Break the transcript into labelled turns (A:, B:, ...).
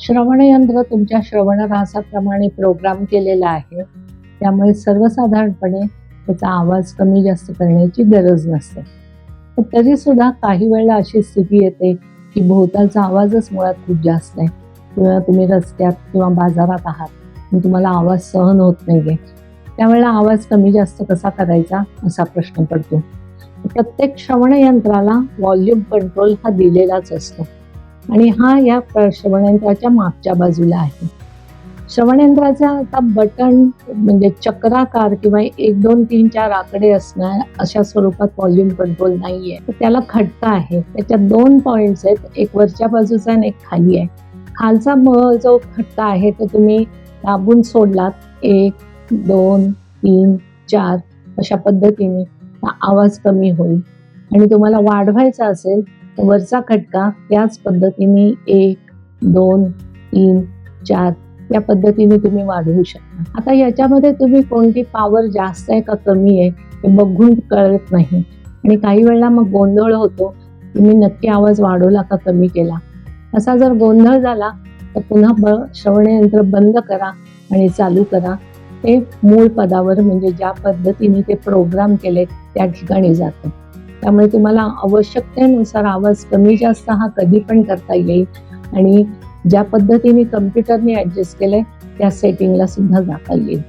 A: श्रवणयंत्र तुमच्या श्रवणरासाप्रमाणे प्रोग्राम केलेला आहे. त्यामुळे सर्वसाधारणपणे त्याचा आवाज कमी जास्त करण्याची गरज नसते. पण तरी सुद्धा काही वेळेला अशी स्थिती येते की भोवतालचा आवाजच मुळात खूप जास्त आहे. किंवा तुम्ही रस्त्यात किंवा बाजारात आहात आणि तुम्हाला आवाज सहन होत नाहीये. त्यावेळेला आवाज कमी जास्त कसा करायचा असा प्रश्न पडतो. प्रत्येक श्रवणयंत्राला व्हॉल्यूम कंट्रोल हा दिलेलाच असतो. आणि हा या श्रवणयंत्राच्या मागच्या बाजूला आहे. श्रवणयंत्राचा आता बटन म्हणजे चक्राकार किंवा एक दोन तीन चार आकडे असणार अशा स्वरूपात व्हॉल्यूम कंट्रोल नाहीये. तर त्याला खटका आहे. त्याच्यात दोन पॉइंट्स आहेत. एक वरच्या बाजूचा आणि एक खाली आहे. खालचा म- जो खटका आहे तो तुम्ही दाबून सोडलात. एक दोन तीन चार अशा पद्धतीने. आवाज कमी होईल. आणि तुम्हाला वाढवायचा असेल वरचा खटका याच पद्धतीने एक दोन तीन चार या पद्धतीने तुम्ही वाढवू शकता. आता याच्यामध्ये तुम्ही कोणती पॉवर जास्त आहे का कमी आहे हे बघून कळत नाही. आणि काही वेळेला मग गोंधळ होतो तुम्ही नक्की आवाज वाढवला का कमी केला? असा जर गोंधळ झाला तर पुन्हा ब श्रवणयंत्र बंद करा आणि चालू करा. ते मूळ पदावर म्हणजे ज्या पद्धतीने ते प्रोग्राम केले त्या ठिकाणी जातं. त्यामुळे तुम्हाला आवश्यकतेनुसार आवाज कमी जास्त हा कधी पण करता येईल. आणि ज्या पद्धतीने कम्प्युटरने ऍडजस्ट केलंय त्या सेटिंगला सुद्धा जाता येईल.